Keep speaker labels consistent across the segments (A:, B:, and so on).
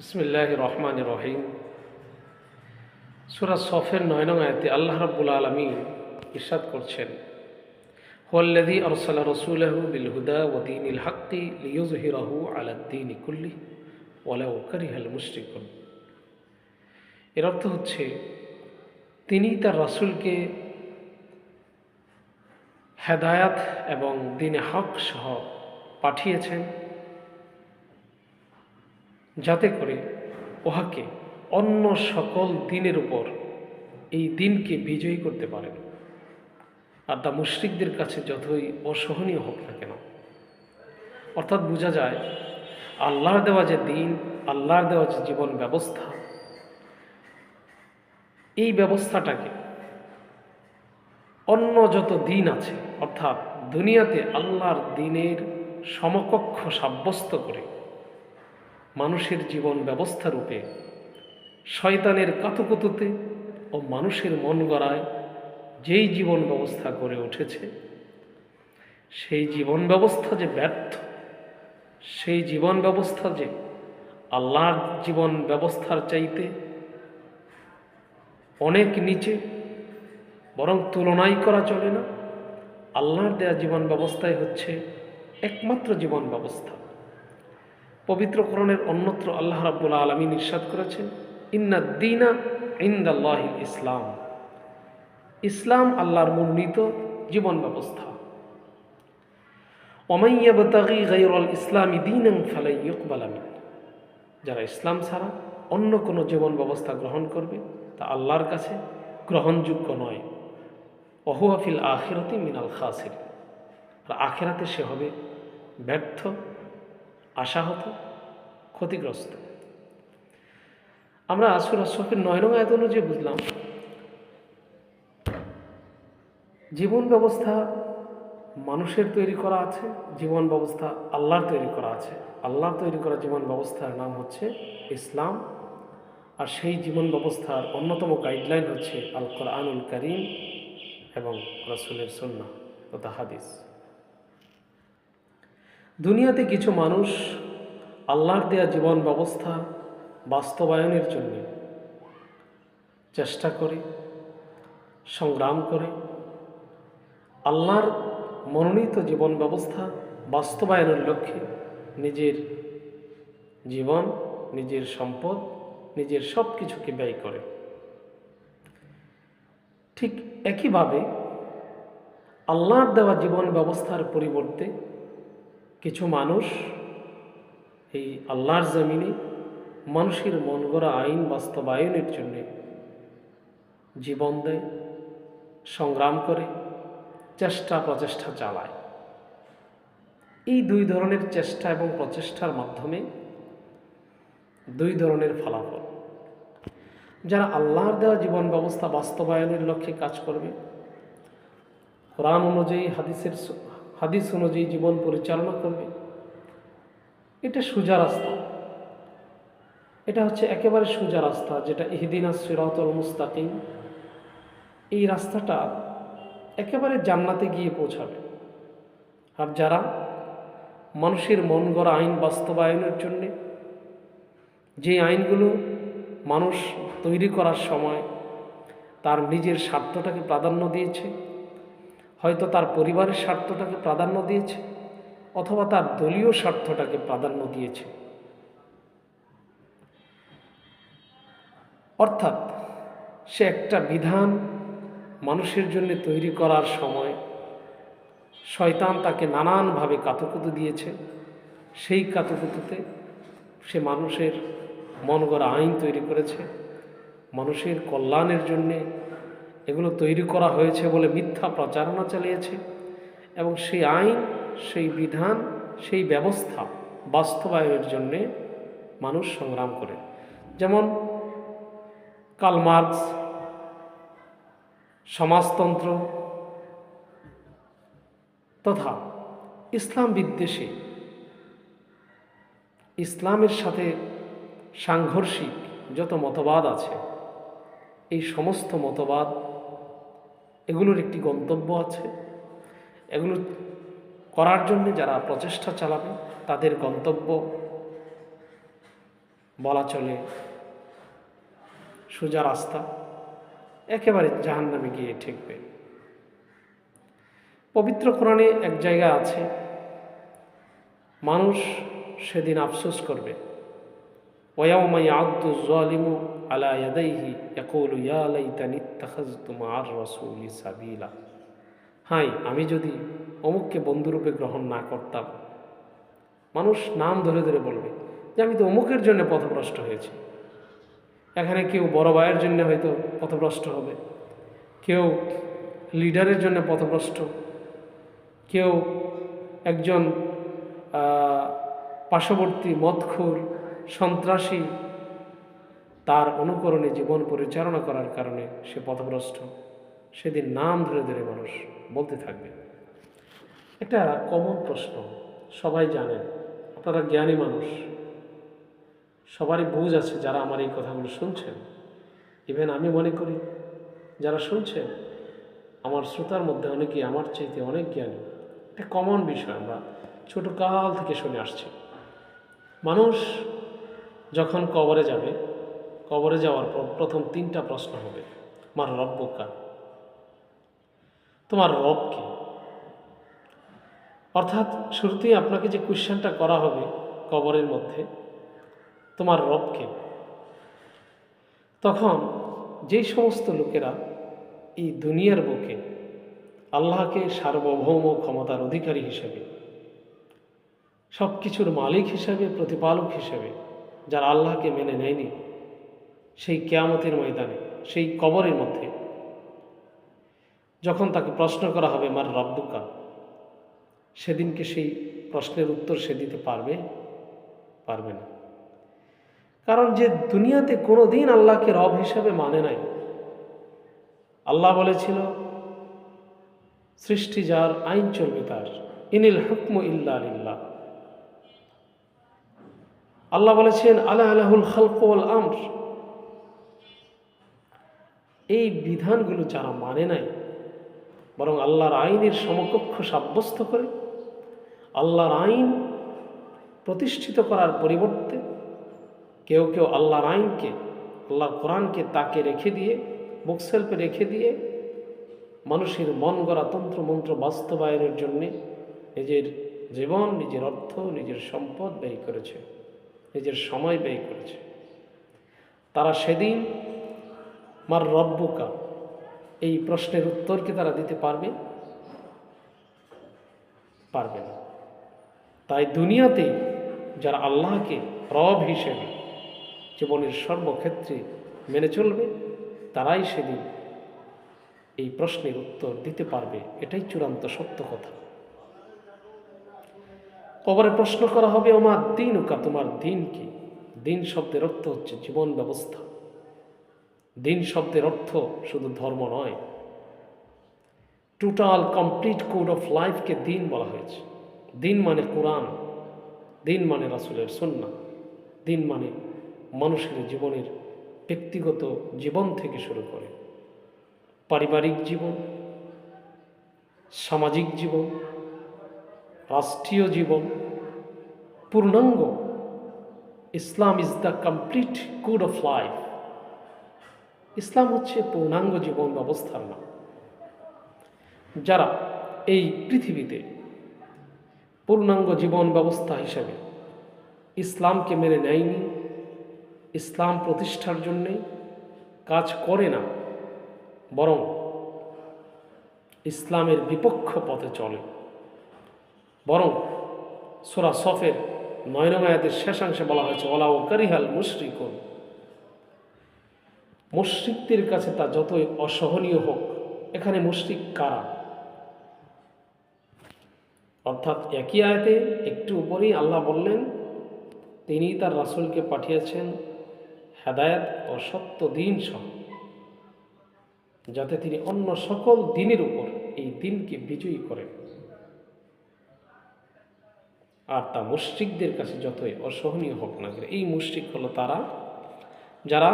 A: বিসমিল্লাহ রহমান রহিম সুরা সফের নয় নং আয়াতে আল্লাহ রাব্বুল আলমী ইরশাদ করছেন, হুয়াল্লাযী আরসালা রাসূলাহু বিল হুদা ওয়া দীনিল হাক্কি লিইয়ুযহিরাহু আলাদ-দীনি কুল্লি ওয়ালাউ কারিহাল মুশরিকুন। এর অর্থ হচ্ছে, তিনি তার রাসূলকে হেদায়াত এবং দিনে হক সহ পাঠিয়েছেন যাতে করে উহাকে অন্য সকল দিনের উপর এই দিনকে বিজয়ী করতে পারেন। আর তা মুশ্রিকদের কাছে যতই অসহনীয় হোক না কেন। অর্থাৎ বোঝা যায়, আল্লাহর দেওয়া যে দিন, আল্লাহর দেওয়া যে জীবন ব্যবস্থা, এই ব্যবস্থাটাকে অন্য যত দিন আছে, অর্থাৎ দুনিয়াতে আল্লাহর দিনের সমকক্ষ সাব্যস্ত করে মানুষের জীবন ব্যবস্থা রূপে, শয়তানের কাতুকুতুতে ও মানুষের মন গড়ায় যেই জীবন ব্যবস্থা গড়ে উঠেছে, সেই জীবন ব্যবস্থা যে ব্যর্থ, সেই জীবন ব্যবস্থা যে আল্লাহর জীবন ব্যবস্থার চাইতে অনেক নিচে, বরং তুলনাই করা চলে না, আল্লাহর দেয়া জীবন ব্যবস্থাই হচ্ছে একমাত্র জীবন ব্যবস্থা। পবিত্র করণের অন্যত্র আল্লাহ রাব্বুল আলমিন ইরশাদ করেছেন, ইন্না দিনা ইন্দাল্লাহ ইসলাম। ইসলাম আল্লাহর মনোনীত জীবন ব্যবস্থা। ওমাইয়াবতাগি গাইরুল ইসলামী দিন ফালাই ইকবালামিন যারা ইসলাম ছাড়া অন্য কোনো জীবন ব্যবস্থা গ্রহণ করবে, তা আল্লাহর কাছে গ্রহণযোগ্য নয়। অহুয়াফিল আখিরতি মিনাল খাসির আর আখেরাতে সে হবে ব্যর্থ আশাহত ক্ষতিগ্রস্ত। আমরা আসুর শফের নয় নং আয়ত অনুযায়ী বুঝলাম, জীবন ব্যবস্থা মানুষের তৈরি করা আছে, জীবন ব্যবস্থা আল্লাহর তৈরি করা আছে। আল্লাহর তৈরি করা জীবন ব্যবস্থার নাম হচ্ছে ইসলাম, আর সেই জীবন ব্যবস্থার অন্যতম গাইডলাইন হচ্ছে আল কোরআনুল করিম এবং রসুলের সন্না তথা হাদিস। দুনিয়াতে কিছু মানুষ আল্লাহর দেয়া জীবন ব্যবস্থা বাস্তবায়নের জন্য চেষ্টা করে, সংগ্রাম করে, আল্লাহর মনোনীত জীবন ব্যবস্থা বাস্তবায়নের লক্ষ্যে নিজের জীবন, নিজের সম্পদ, নিজের সব কিছুকে ব্যয় করে। ঠিক একইভাবে আল্লাহর দেওয়া জীবন ব্যবস্থার পরিবর্তে কিছু মানুষ এই আল্লাহর জমিনে মানুষের মন গড়া আইন বাস্তবায়নের জন্য জীবন দেয়, সংগ্রাম করে, চেষ্টা প্রচেষ্টা চালায়। এই দুই ধরনের চেষ্টা এবং প্রচেষ্টার মাধ্যমে দুই ধরনের ফলাফল। যারা আল্লাহর দেওয়া জীবন ব্যবস্থা বাস্তবায়নের লক্ষ্যে কাজ করবে, কোরআন অনুযায়ী হাদিসের হাদিস অনুযায়ী জীবন পরিচালনা করবে। এটা সোজা রাস্তা। এটা হচ্ছে একেবারে সোজা রাস্তা, যেটা ইহদিনা সিরাতল মুস্তাকিম। এই রাস্তাটা একেবারে জান্নাতে গিয়ে পৌঁছাবে। আর যারা মানুষের মন গড়া আইন বাস্তবায়নের জন্যে, যে আইনগুলো মানুষ তৈরি করার সময় তার নিজের স্বার্থটাকে প্রাধান্য দিয়েছে হয়তো তার পরিবারের স্বার্থটাকে প্রাধান্য দিয়েছে, অথবা তার দলীয় স্বার্থটাকে প্রাধান্য দিয়েছে। অর্থাৎ সে একটা বিধান মানুষের জন্য তৈরি করার সময় শয়তান তাকে নানানভাবে কাতুকুতু দিয়েছে। সেই কাতুকুতুতে সে মানুষের মন গড়া আইন তৈরি করেছে। মানুষের কল্যাণের জন্যে এগুলো তৈরি করা হয়েছে বলে মিথ্যা প্রচারণা চালিয়েছে এবং সেই আইন, সেই বিধান, সেই ব্যবস্থা বাস্তবায়নের জন্যে মানুষ সংগ্রাম করে। যেমন কালমার্কস সমাজতন্ত্র তথা ইসলাম বিদ্বেষে ইসলামের সাথে সাংঘর্ষিক যত মতবাদ আছে, এই সমস্ত মতবাদ এগুলোর একটি গন্তব্য আছে। এগুলো করার জন্য যারা প্রচেষ্টা চালাবে, তাদের গন্তব্য বলা চলে সোজা রাস্তা। একেবারে জাহান নামে গিয়ে ঠেকবে। পবিত্র কোরআনে এক জায়গা আছে, মানুষ সেদিন আফসোস করবে। ওয়াউমাই আব্দু জালিমু আলা ইয়াদাইহি ইয়াকুলু, ইয়া লাইতানি ইত্তাখাযতু মা'আর রাসূলি সাবিলা। হাই, আমি যদি অমুককে বন্ধুরূপে গ্রহণ না করতাম, মানুষ নাম ধরে ধরে বলবে যে আমি তো অমুকের জন্য পথভ্রষ্ট হয়েছি। এখানে কেউ বড় ভাইয়ের জন্য হয়তো পথভ্রষ্ট হবে, কেউ লিডারের জন্য পথভ্রষ্ট, কেউ একজন পার্শ্ববর্তী মদখুর, সন্ত্রাসী তার অনুকরণে জীবন পরিচালনা করার কারণে সে পথভ্রষ্ট। সেদিন নাম ধরে ধরে মানুষ বলতে থাকবে। একটা কমন প্রশ্ন সবাই জানেন আপনারা জ্ঞানী মানুষ। সবারই বুঝ আছে যারা আমার এই কথাগুলো শুনছেন। ইভেন আমি মনে করি, যারা শুনছেন, আমার শ্রোতার মধ্যে অনেকেই আমার চাইতে অনেক জ্ঞানী। একটা কমন বিষয় আমরা ছোট কাল থেকে শুনে আসছি। মানুষ যখন কবরে যাবে কবরে যাওয়ার পর প্রথম তিনটা প্রশ্ন হবে আমার রব্বকা তোমার রব কি? অর্থাৎ শুরুতেই আপনাকে যে কোশ্চেনটা করা হবে কবরের মধ্যে, তোমার রবকে তখন যেই সমস্ত লোকেরা এই দুনিয়ার বুকে আল্লাহকে সার্বভৌম ক্ষমতার অধিকারী হিসেবে সব কিছুর মালিক হিসেবে, প্রতিপালক হিসেবে, যারা আল্লাহকে মেনে নেয়নি সেই কেয়ামতের ময়দানে, সেই কবরের মধ্যে। যখন তাকে প্রশ্ন করা হবে, মার রব্বুকা? সেদিনকে সেই প্রশ্নের উত্তর সে দিতে পারবে পারবে না। কারণ যে দুনিয়াতে কোনো দিন আল্লাহকে রব হিসাবে মানে নাই। আল্লাহ বলেছিল, সৃষ্টি যার আইন চলবে তার। ইনিল হুকম ইল্লা আলিল্লাহ আল্লাহ বলেছেন আল্লাহ আলাহুল খালকোল আমর। এই বিধানগুলো যারা মানে নাই, বরং আল্লাহর আইনের সমকক্ষ সাব্যস্ত করে, আল্লাহর আইন প্রতিষ্ঠিত করার পরিবর্তে কেউ কেউ আল্লাহর আইনকে, আল্লাহর কোরআনকে তাকে রেখে দিয়ে বুকসেলফে রেখে দিয়ে মানুষের মন গড়া তন্ত্রমন্ত্র বাস্তবায়নের জন্যে নিজের জীবন, নিজের অর্থ, নিজের সম্পদ ব্যয় করেছে, নিজের সময় ব্যয় করেছে। তারা সেদিন মার রব্বুকা? এই প্রশ্নের উত্তর কি তারা দিতে পারবে? পারবে না। তাই দুনিয়াতে যারা আল্লাহকে রব হিসেবে, জীবনের সর্বক্ষেত্রে মেনে চলবে, তারাই সেদিন এই প্রশ্নের উত্তর দিতে পারবে। এটাই চূড়ান্ত সত্য কথা। কবরে প্রশ্ন করা হবে আমার দিন ওকা তোমার দিন কি? দিন শব্দের অর্থ হচ্ছে জীবন ব্যবস্থা। দিন শব্দের অর্থ শুধু ধর্ম নয়। টোটাল কমপ্লিট কোড অফ লাইফকে দিন বলা হয়েছে। দিন মানে কোরআন, দিন মানে রাসুলের সন্না দিন মানে মানুষের জীবনের ব্যক্তিগত জীবন থেকে শুরু করে। পারিবারিক জীবন, সামাজিক জীবন, রাষ্ট্রীয় জীবন, পূর্ণাঙ্গ। Islam is the complete code of life ইসলাম হচ্ছে পূর্ণাঙ্গ জীবন ব্যবস্থার নাম। যারা এই পৃথিবীতে পূর্ণাঙ্গ জীবন ব্যবস্থা হিসেবে ইসলামকে মেনে নেয়নি, ইসলাম প্রতিষ্ঠার জন্যে কাজ করে না, বরং ইসলামের বিপক্ষ পথে চলে। বরং সোরা সফের নয় নমায়াতের শেষাংশে বলা হয়েছে ওলা ও কারিহাল মুশরিকুন। মুশ্রিকদের কাছে তা যতই অসহনীয় হোক, এখানে মুশ্রিক কারা? অর্থাৎ একই আয়তে একটু উপরেই আল্লাহ বললেন, তিনি তার রাসূলকে পাঠিয়েছেন হেদায়েত ও সত্য দিন সহ, যাতে তিনি অন্য সকল দিনের উপর এই দিনকে বিজয়ী করেন। আর তা মুশ্রিকদের কাছে যতই অসহনীয় হোক না এই মুশ্রিক হলো তারা, যারা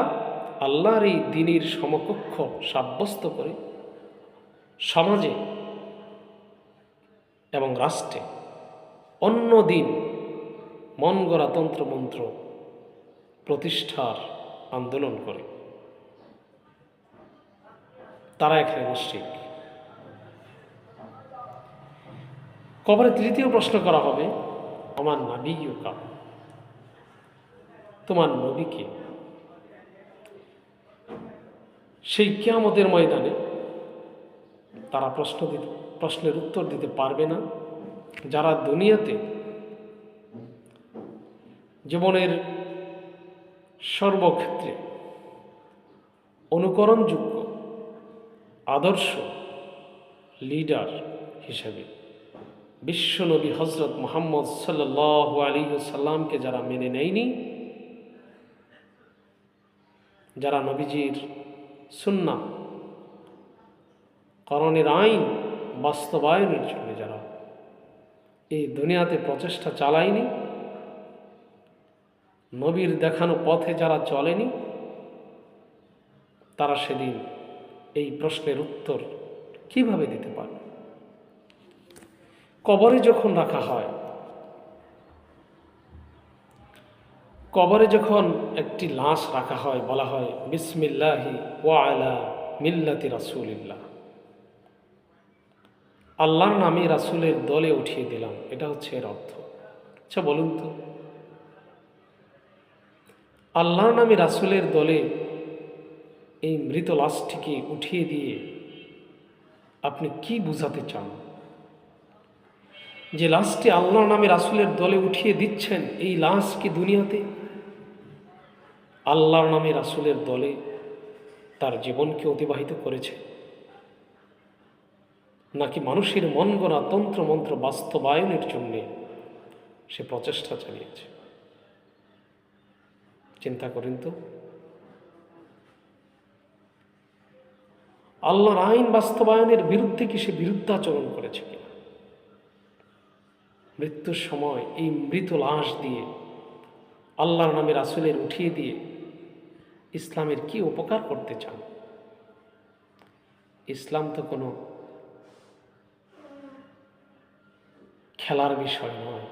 A: আল্লাহর এই দিনের সমকক্ষ সাব্যস্ত করে সমাজে এবং রাষ্ট্রে। অন্য দিন মন গড়া তন্ত্রমন্ত্র প্রতিষ্ঠার আন্দোলন করে। তারা এখানে মুশ্রিক। কবরে তৃতীয় প্রশ্ন করা হবে, আমার নাবি কা তোমার নবীকে সেই কিয়ামতের ময়দানে তারা প্রশ্ন দিতে, প্রশ্নের উত্তর দিতে পারবে না। যারা দুনিয়াতে জীবনের সর্বক্ষেত্রে অনুকরণযোগ্য, আদর্শ লিডার হিসেবে বিশ্বনবী হজরত মোহাম্মদ সাল্লাহ আলী সাল্লামকে যারা মেনে নেয়নি, যারা নবীজির সুন্না। করণের আইন বাস্তবায়নের জন্য যারা এই দুনিয়াতে প্রচেষ্টা চালায়নি, নবীর দেখানো পথে যারা চলেনি, তারা সেদিন এই প্রশ্নের উত্তর কীভাবে দিতে পারবে? কবরে যখন রাখা হয় কবরে যখন একটি লাশ রাখা হয়, বলা হয়, বিসমিল্লাহি ওয়ালা মিল্লাতি রাসুলিল্লাহ। আল্লাহর নামে রাসুলের দলে উঠিয়ে দিলাম। এটা হচ্ছে এর অর্থ। আচ্ছা বলুন তো। আল্লাহর নামে রাসুলের দলে এই মৃত লাশটিকে উঠিয়ে দিয়ে আপনি কি বুঝাতে চান? যে লাশটি আল্লাহর নামে রাসুলের দলে উঠিয়ে দিচ্ছেন, এই লাশ কি দুনিয়াতে? আল্লাহর নামে রাসুলের দলে তার জীবনকে অতিবাহিত করেছে। নাকি মানুষের মন গড়া তন্ত্রমন্ত্র বাস্তবায়নের জন্যে সে প্রচেষ্টা চালিয়েছে? চিন্তা করেন তো। আল্লাহর আইন বাস্তবায়নের বিরুদ্ধে কি সে বিরুদ্ধাচরণ করেছে কিনা? মৃত্যুর সময় এই মৃত লাশ দিয়ে আল্লাহর নামে রাসুলের উঠিয়ে দিয়ে ইসলামের কি উপকার করতে চান? ইসলাম তো কোনো খেলার বিষয় নয়,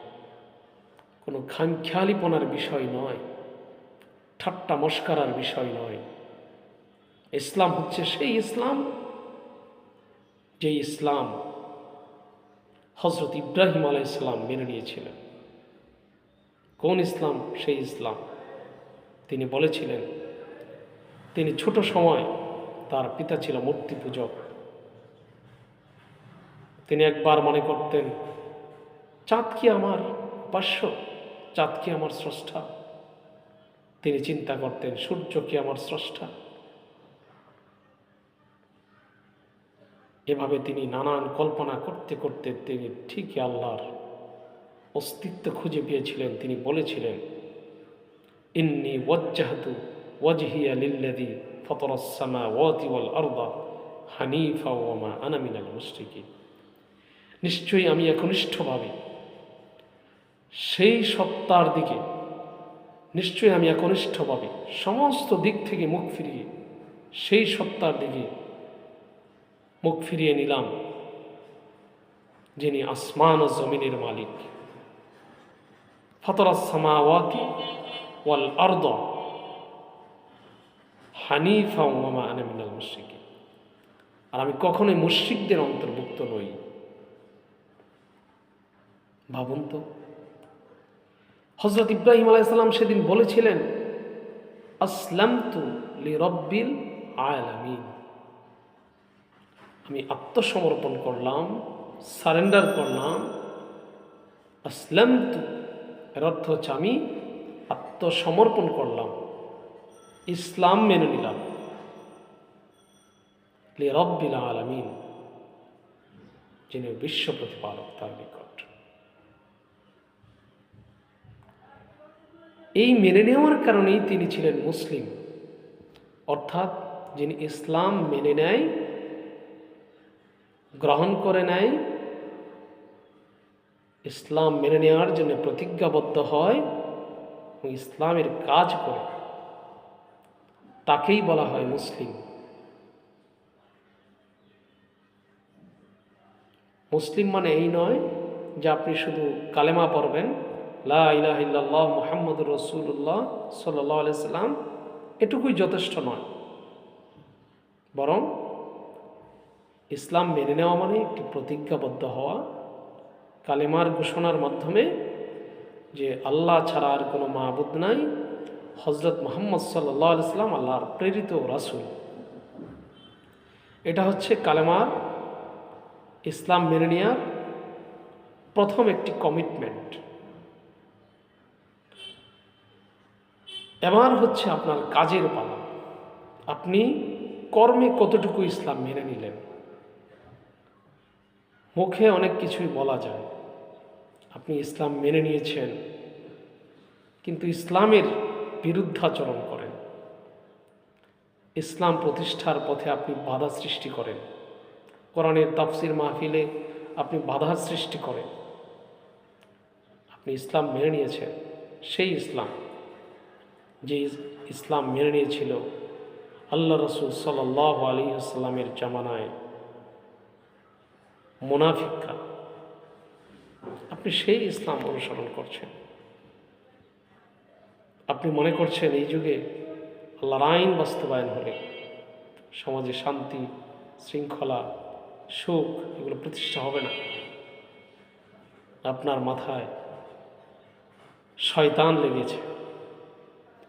A: কোনো খামখেয়ালিপনার বিষয় নয়, ঠাট্টা মস্কারার বিষয় নয়। ইসলাম হচ্ছে সেই ইসলাম যে ইসলাম হজরত ইব্রাহিম আলাই ইসলাম মেনে নিয়েছিলেন। কোন ইসলাম? সেই ইসলাম। তিনি বলেছিলেন তিনি ছোট সময় তার পিতা ছিল মূর্তি পূজক। তিনি একবার মনে করতেন, চাঁদ কি আমার উপাস্য চাঁদ কি আমার স্রষ্টা? তিনি চিন্তা করতেন, সূর্য কি আমার স্রষ্টা? এভাবে তিনি নানান কল্পনা করতে করতে তিনি ঠিকই আল্লাহর অস্তিত্ব খুঁজে পেয়েছিলেন। তিনি বলেছিলেন, ইন্নি ওয়াজ্জাহাতু ওয়াজহিয়া লিল্লাদি ফতরাসামা ওয়াতি ওয়াল আরদা হানিফা ওয়ামা আনা মিনাল মুশরিকিন নিশ্চয়ই আমি একনিষ্ঠভাবে সেই সত্তার দিকে, নিশ্চয়ই আমি একনিষ্ঠভাবে সমস্ত দিক থেকে মুখ ফিরিয়ে সেই সত্তার দিকে মুখ ফিরিয়ে নিলাম, যিনি আসমান ও জমিনের মালিক। ফতরাস ওয়াল আর্দ। হানিফা ওমামা আনামিনাল মুশ্রিকি আর আমি কখনোই মুশ্রিকদের অন্তর্ভুক্ত নই। ভাবুন তো। হজরত ইব্রাহিম আলাইসাল্লাম সেদিন বলেছিলেন আসলাম তু লি রব্বিল আলামিন। আমি আত্মসমর্পণ করলাম, সারেন্ডার করলাম। আসলাম তু এর অর্থ হচ্ছে আমি আত্মসমর্পণ করলাম। ইসলাম মেনে নিলাম। লি রব্বিল আলামিন, যিনি বিশ্ব প্রতিপালক তার নিকট। এই মেনে নেওয়ার কারণেই তিনি ছিলেন মুসলিম। অর্থাৎ যিনি ইসলাম মেনে নেয়, গ্রহণ করে নেয়, ইসলাম মেনে নেওয়ার জন্য প্রতিজ্ঞাবদ্ধ হয় এবং ইসলামের কাজ করে। তাকেই বলা হয় মুসলিম। মুসলিম মানে এই নয় যে আপনি শুধু কালেমা পড়বেন, লা ইলাহা ইল্লাল্লাহ মুহাম্মদুর রসুল্লাহ সাল্লাহ আলাইসাল্লাম এটুকুই যথেষ্ট নয়। বরং ইসলাম মেনে নেওয়া মানে একটি প্রতিজ্ঞাবদ্ধ হওয়া, কালেমার ঘোষণার মাধ্যমে যে আল্লাহ ছাড়া আর কোনো মাহবুদ নাই হজরত মোহাম্মদ সাল্লাহ আলাইসাল্লাম আল্লাহর প্রেরিত রাসুল। এটা হচ্ছে কালেমার ইসলাম মেনে নেওয়ার প্রথম একটি কমিটমেন্ট এবার হচ্ছে আপনার কাজের পালা। আপনি কর্মে কতটুকু ইসলাম মেনে নিলেন? মুখে অনেক কিছুই বলা যায়। আপনি ইসলাম মেনে নিয়েছেন। কিন্তু ইসলামের বিরুদ্ধাচরণ করেন। ইসলাম প্রতিষ্ঠার পথে আপনি বাধা সৃষ্টি করেন। কোরআনের তাফসির মাহফিলে আপনি বাধার সৃষ্টি করেন। আপনি ইসলাম মেনে নিয়েছেন, সেই ইসলাম যে ইসলাম মেনে নিয়েছিল আল্লাহ রসুল সাল্লাহ আলী আসসালামের জামানায় মুনাফিকরা। আপনি সেই ইসলাম অনুসরণ করছেন। আপনি মনে করছেন এই যুগে আল্লাহর আইন বাস্তবায়ন হলে সমাজে শান্তি, শৃঙ্খলা, সুখ এগুলো প্রতিষ্ঠা হবে না। আপনার মাথায় শয়তান লেগেছে।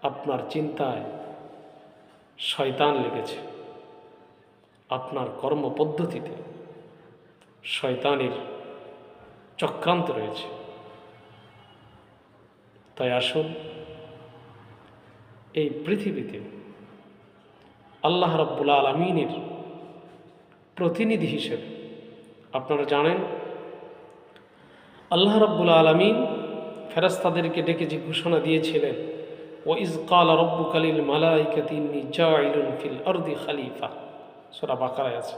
A: আপনার চিন্তায় শয়তান লেগেছে। আপনার কর্মপদ্ধতিতে শয়তানের চক্রান্ত রয়েছে। তাই আসুন এই পৃথিবীতে আল্লাহ রব্বুল আলমিনের প্রতিনিধি হিসেবে আপনারা জানেন, আল্লাহ রব্বুল আলমিন ফেরাস্তাদেরকে ডেকে যে ঘোষণা দিয়েছিলেন ও ইজকাল রব্বু কালিল মালাইকাতিনি জাইলুন ফিল আরদি খালিফা। সোরা বাকারায় আছে।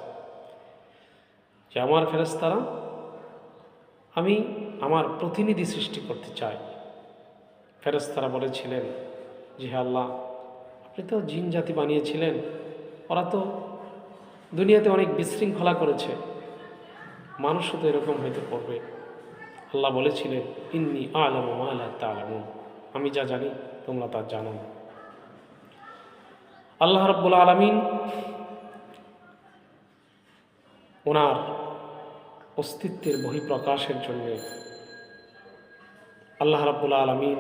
A: যে আমার ফেরেস্তারা আমি আমার প্রতিনিধি সৃষ্টি করতে চাই। ফেরেস্তারা বলেছিলেন হে আল্লাহ, আপনি তো জিন জাতি বানিয়েছিলেন, ওরা তো দুনিয়াতে অনেক বিশৃঙ্খলা করেছে। মানুষও তো এরকম হয়তো করবে। আল্লাহ বলেছিলেন, ইন্নি আলম আল্লাহ তালামুন। আমি যা জানি, তোমরা তা জানো আল্লাহ রব্বুল আলমিন ওনার অস্তিত্বের বহিঃপ্রকাশের জন্যে আল্লাহ রাব্বুল আলমিন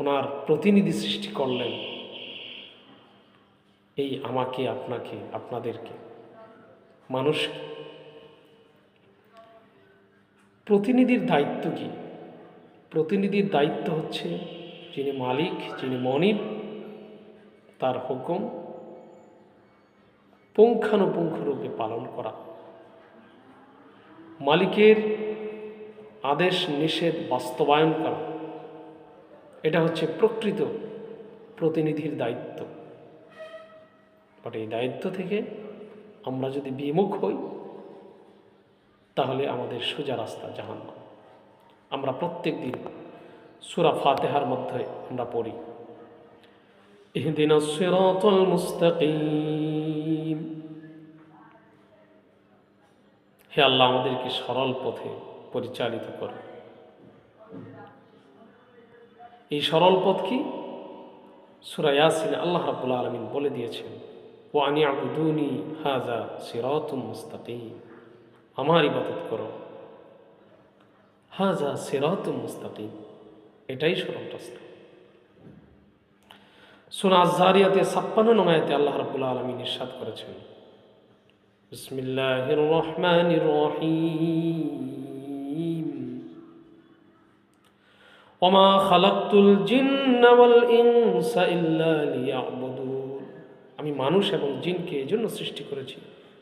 A: ওনার প্রতিনিধি সৃষ্টি করলেন এই আমাকে, আপনাকে, আপনাদেরকে। মানুষ প্রতিনিধির দায়িত্ব কি? প্রতিনিধির দায়িত্ব হচ্ছে যিনি মালিক, যিনি মনিব, তার হুকুম পুঙ্খানুপুঙ্খরূপে পালন করা। মালিকের আদেশ, নিষেধ বাস্তবায়ন করা। এটা হচ্ছে প্রকৃত প্রতিনিধির দায়িত্ব। বাট, এই দায়িত্ব থেকে আমরা যদি বিমুখ হই, তাহলে আমাদের সোজা রাস্তা জাহান্ন আমরা প্রত্যেক দিন সুরা ফাতেহার মধ্যে আমরা পড়ি হে আল্লাহ, আমাদেরকে সরল পথে পরিচালিত করে। এই সরল পথ কি? সুরায়াসিন আল্লাহ রাবুল আলমিন বলে দিয়েছেন ও আনি আবুদুনি হাজা সিরাত মুস্তাকিম। আমার ইবাদত করো। হাজা সিরাত মুস্তাকিম, এটাই সরল রাস্তা। সুনা আজারিয়াতে ছাপ্পান্ন নমায়াতে আল্লাহ রাবুল আলমিন ইরশাদ করেছেন বিসমিল্লাহ রহমান রহিম। ওমা খালাক্তুল জিন্নাওয়াল ইনসা ইল্লা লিয়াবুদুন। আমি মানুষ এবং জিনকে এজন্য সৃষ্টি করেছি,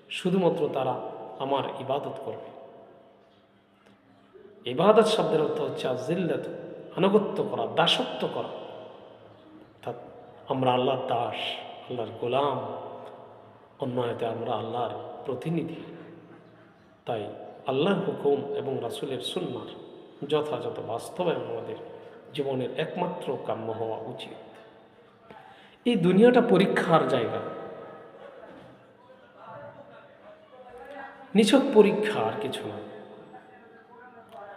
A: শুধুমাত্র তারা আমার ইবাদত করবে। ইবাদত শব্দের অর্থ হচ্ছে আজিল্লাত, আনুগত্য করা, দাসত্ব করা। অর্থাৎ আমরা আল্লাহর দাস, আল্লাহর গোলাম অন্যায়তে আমরা আল্লাহর প্রতিনিধি। তাই আল্লাহর হুকুম এবং রাসুলের সুন্মার যথাযথ বাস্তবায়ন আমাদের জীবনের একমাত্র কাম্য হওয়া উচিত। এই দুনিয়াটা পরীক্ষার জায়গা। নিছক পরীক্ষা আর কিছু না।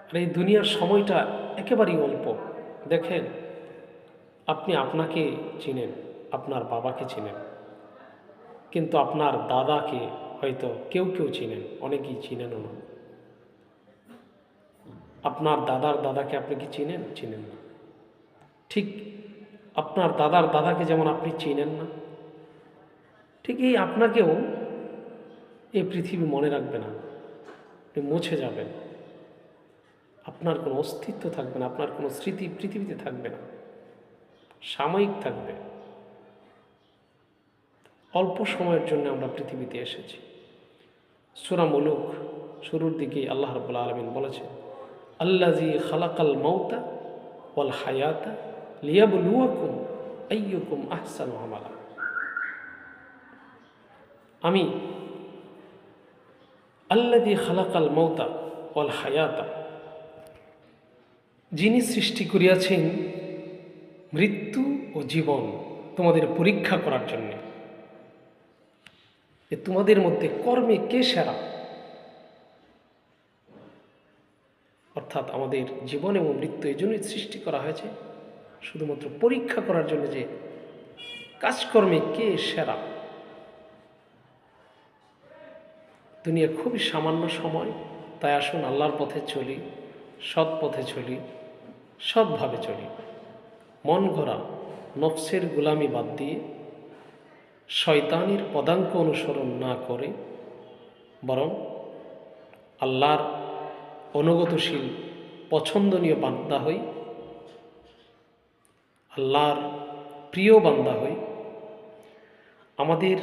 A: আর এই দুনিয়ার সময়টা একেবারেই অল্প। দেখেন, আপনি আপনাকে চিনেন, আপনার বাবাকে চিনেন, কিন্তু আপনার দাদাকে হয়তো কেউ কেউ চিনেন, অনেকেই চিনেনও না। আপনার দাদার দাদাকে আপনি কি চিনেন? চিনেন না। ঠিক আপনার দাদার দাদাকে যেমন আপনি চিনেন না, ঠিক এই আপনাকেও এই পৃথিবী মনে রাখবে না। আপনি মুছে যাবেন। আপনার কোনো অস্তিত্ব থাকবে না, আপনার কোনো স্মৃতি পৃথিবীতে থাকবে না। সাময়িক থাকবে। অল্প সময়ের জন্য আমরা পৃথিবীতে এসেছি। সুরা মুলুক, শুরুর দিকে আল্লাহ রবুল্লা আলমিন বলেছেন আল্লাজি খালাকাল মৌতা ওয়াল হায়াতা লিয়াবলুয়াকুম আইয়ুকুম আহসানু আমালা। আমি আল্লাদি খালাকাল মৌতা ওয়াল হায়াতা, যিনি সৃষ্টি করিয়াছেন মৃত্যু ও জীবন তোমাদের পরীক্ষা করার জন্যে। তোমাদের মধ্যে কর্মে কে সেরা? অর্থাৎ আমাদের জীবন এবং মৃত্যু এই জন্যই সৃষ্টি করা হয়েছে। শুধুমাত্র পরীক্ষা করার জন্য যে কাজকর্মে কে সেরা। দুনিয়া খুবই সামান্য সময়, তাই আসুন আল্লাহর পথে চলি, সৎ পথে চলি, সৎভাবে চলি। মন গড়া, নফসের গুলামি বাদ দিয়ে শয়তানির পদাঙ্ক অনুসরণ না করে, বরং আল্লাহর অনুগতশীল, পছন্দনীয় বান্দা হই। আল্লাহর প্রিয় বান্দা হই। আমাদের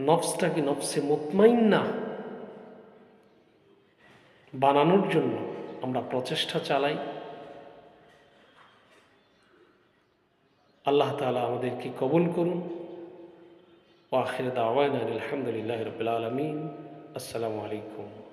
A: নফসটাকে নফসে মুতমাইন্না বানানোর জন্য আমরা প্রচেষ্টা চালাই। আল্লাহ তালা আমাদেরকে কবুল করুন। ও আখির দাওয়ান আলহামদুলিল্লাহ রবিল আলমিন। আসসালামু আলাইকুম।